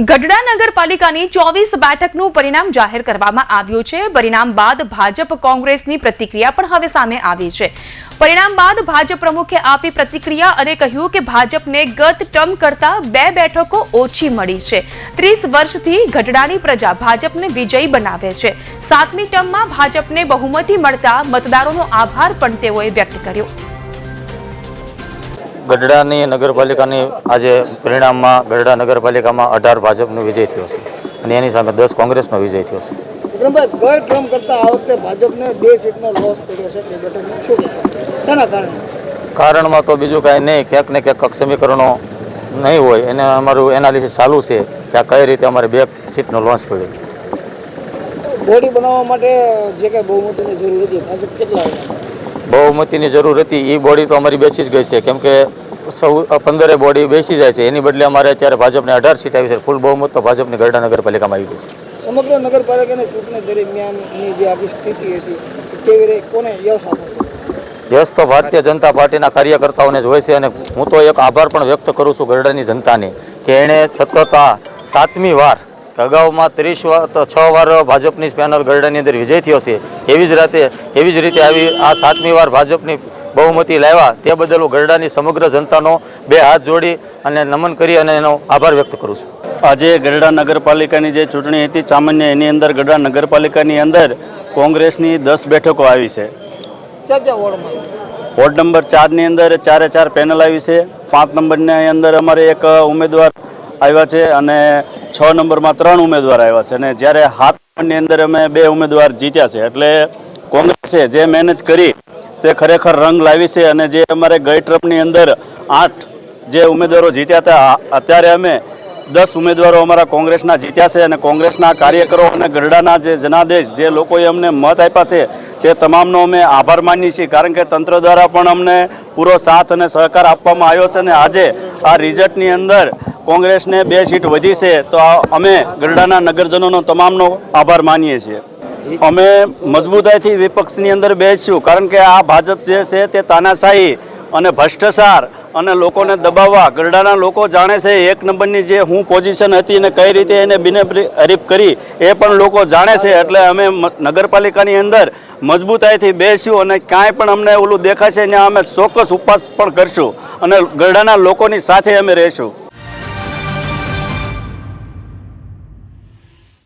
ગઢડા નગરપાલિકાની ચોવીસ બેઠકનું પરિણામ જાહેર કરવામાં આવ્યું છે. પરિણામ બાદ ભાજપ કોંગ્રેસની પ્રતિક્રિયા પણ હવે સામે આવી છે. પરિણામ બાદ ભાજપ પ્રમુખે આપી પ્રતિક્રિયા અને કહ્યું કે ભાજપને ગત ટર્મ કરતા બે બેઠકો ઓછી મળી છે. ત્રીસ વર્ષથી ગઢડાની પ્રજા ભાજપને વિજયી બનાવે છે. સાતમી ટર્મમાં ભાજપને બહુમતી મળતા મતદારોનો આભાર પણ તેઓએ વ્યક્ત કર્યો. ગઢડાની નગરપાલિકાની આજે પરિણામમાં ગઢડા નગરપાલિકામાં અઢાર ભાજપનો વિજય થયો છે. અને એની સામે દસ કોંગ્રેસનો વિજય થયો છે. કારણમાં તો બીજું કાંઈ નહીં. ક્યાંક ને ક્યાંક સમીકરણો નહીં હોય. એને અમારું એનાલિસિસ ચાલુ છે કે આ કઈ રીતે અમારે બે સીટનો લોન્ચ પડ્યો બોડી બનાવવા માટે જે કાંઈ બહુમતીની જરૂર હતી ભાજપ કેટલા બહુમતીની જરૂર હતી. એ બોડી તો અમારી બેસી જ ગઈ છે. કેમ કે સૌ પંદરે બોડી બેસી જાય છે. એની બદલે અમારે અત્યારે ભાજપને અઢાર સીટ આવી છે. ફૂલ બહુમત તો ભાજપની ગરડા નગરપાલિકામાં આવી ગઈ છે. સમગ્ર નગરપાલિકાની ચૂંટણી દરમિયાનની જે આખી સ્થિતિ હતી કેવી રીતે કોને યશ યશ તો ભારતીય જનતા પાર્ટીના કાર્યકર્તાઓને જ હોય છે અને હું તો એક આભાર પણ વ્યક્ત કરું છું ગરડાની જનતાને કે એણે સતત આ સાતમી વાર અગાઉમાં ત્રીસ વાર તો છ વાર ભાજપની પેનલ ગરડાની અંદર વિજય થયો છે. એવી જ રાતે એવી જ રીતે આવી આ સાતમી વાર ભાજપની બહુમતી લાવ્યા. તે બદલ હું ગરડાની સમગ્ર જનતાનો બે હાથ જોડી અને નમન કરી અને એનો આભાર વ્યક્ત કરું છું. આજે ગરડા નગરપાલિકાની જે ચૂંટણી હતી, સામાન્ય એની અંદર ગરડા નગરપાલિકાની અંદર કોંગ્રેસની દસ બેઠકો આવી છે. વોર્ડ નંબર ચારની અંદર ચારે ચાર પેનલ આવી છે. પાંચ નંબરની અંદર અમારે એક ઉમેદવાર આવ્યા છે અને છ નંબરમાં ત્રણ ઉમેદવાર આવ્યા છે. અને જ્યારે સાત નંબરની અંદર અમે બે ઉમેદવાર જીત્યા છે. એટલે કોંગ્રેસે જે મહેનત કરી તે ખરેખર રંગ લાવી છે અને જે અમારે ગઈ ટ્રમની અંદર આઠ જે ઉમેદવારો જીત્યા હતા અત્યારે અમે દસ ઉમેદવારો અમારા કોંગ્રેસના જીત્યા છે અને કોંગ્રેસના કાર્યકરો અને ગરડાના જે જનાદેશ, જે લોકોએ અમને મત આપ્યા છે, તે તમામનો અમે આભાર માનીએ છીએ. કારણ કે તંત્ર દ્વારા પણ અમને પૂરો સાથ અને સહકાર આપવામાં આવ્યો છે અને આજે આ રિઝલ્ટની અંદર કોંગ્રેસને બે સીટ વધી છે. તો અમે ગરડાના નગરજનોનો તમામનો આભાર માનીએ છીએ. અમે મજબૂતાઈથી વિપક્ષની અંદર બેસીશું. કારણ કે આ ભાજપ જે છે તે તાનાશાહી અને ભ્રષ્ટાચાર અને લોકોને દબાવવા, ગરડાના લોકો જાણે છે એક નંબરની જે હું પોઝિશન હતી અને કઈ રીતે એને બિનહરીફ કરી, એ પણ લોકો જાણે છે. એટલે અમે નગરપાલિકાની અંદર મજબૂતાઈથી બેસ્યું અને કાંઈ પણ અમને ઓલું દેખાશે ત્યાં અમે ચોક્કસ ઉપવાસ પણ કરશું અને ગરડાના લોકોની સાથે અમે રહીશું.